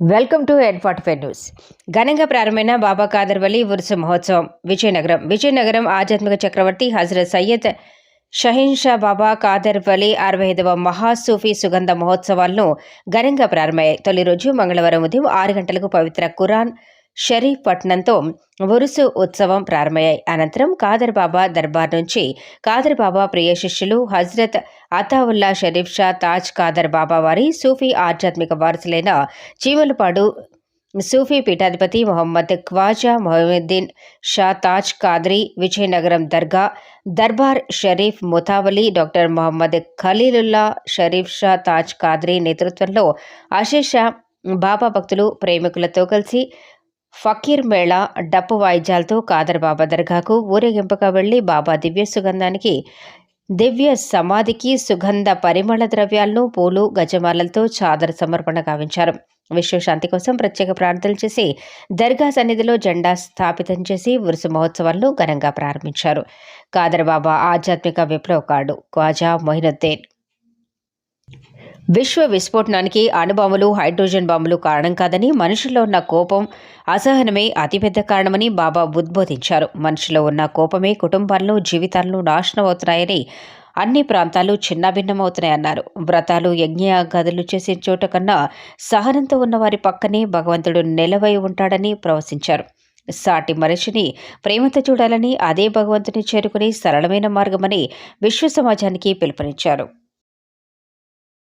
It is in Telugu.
Welcome to ed forty five news. ఘనంగా ప్రారంభమైన బాబా కాదర్వలి ఉరుసు మహోత్సవం విజయనగరం. విజయనగరం ఆధ్యాత్మిక చక్రవర్తి హజరత్ సయ్యద్ షహీన్ షా బాబా కాదర్వలి అరవై ఐదవ మహాసూఫీ సుగంధ మహోత్సవాలను ఘనంగా ప్రారంభమయ్యాయి. తొలి రోజు మంగళవారం ఉదయం ఆరు గంటలకు పవిత్ర ఖురాన్ షరీఫ్ పట్నంతో ఉరుసు ఉత్సవం ప్రారంభమయ్యాయి. అనంతరం కాదర్ బాబా దర్బార్ నుంచి కాదర్ బాబా ప్రియ శిష్యులు హజ్రత్ అతావుల్లా షరీఫ్ షా తాజ్ కాదర్ బాబా వారి సూఫీ ఆధ్యాత్మిక వారసులైన చీమలపాడు సూఫీ పీఠాధిపతి మొహమ్మద్ ఖ్వాజా మొహమ్మద్దీన్ షా తాజ్ కాద్రి విజయనగరం దర్గా దర్బార్ షరీఫ్ ముతావలి డాక్టర్ మొహమ్మద్ ఖలీలుల్లా షరీఫ్ షా తాజ్ కాద్రి నేతృత్వంలో అశేష బాబా భక్తులు ప్రేమికులతో కలిసి ఫకీర్ మేళా డప్పు వాయిద్యాలతో కాదర్ బాబా దర్గాకు ఊరేగింపుగా వెళ్ళి బాబా దివ్య సుగంధానికి దివ్య సమాధికి సుగంధ పరిమళ ద్రవ్యాలను పూలు గజమాలలతో చాదర సమర్పణ గావించారు. విశ్వశాంతి కోసం ప్రత్యేక ప్రార్థనలు చేసి దర్గా సన్నిధిలో జెండా స్థాపితం చేసి ఉరుసు మహోత్సవాలను ఘనంగా ప్రారంభించారు. కాదర్ బాబా ఆధ్యాత్మిక విప్లవకారుడు ఖ్వాజా మొహినుద్దీన్. విశ్వ విస్ఫోటనానికి అణుబాంబులు హైడ్రోజన్ బాంబులు కారణం కాదని మనుషుల్లో ఉన్న కోపం అసహనమే అతిపెద్ద కారణమని బాబా ఉద్బోధించారు. మనుషులో ఉన్న కోపమే కుటుంబాల్లో జీవితాలను నాశనం అవుతున్నాయని అన్ని ప్రాంతాలు చిన్నభిన్నమవుతున్నాయన్నారు. వ్రతాలు యజ్ఞ గదులు చేసే చోట కన్నా సహనంతో ఉన్న వారి పక్కనే భగవంతుడు నిలవై ఉంటాడని ప్రవశించారు. సాటి మనిషిని ప్రేమతో చూడాలని అదే భగవంతుని చేరుకుని సరళమైన మార్గమని విశ్వ సమాజానికి పిలుపునిచ్చారు.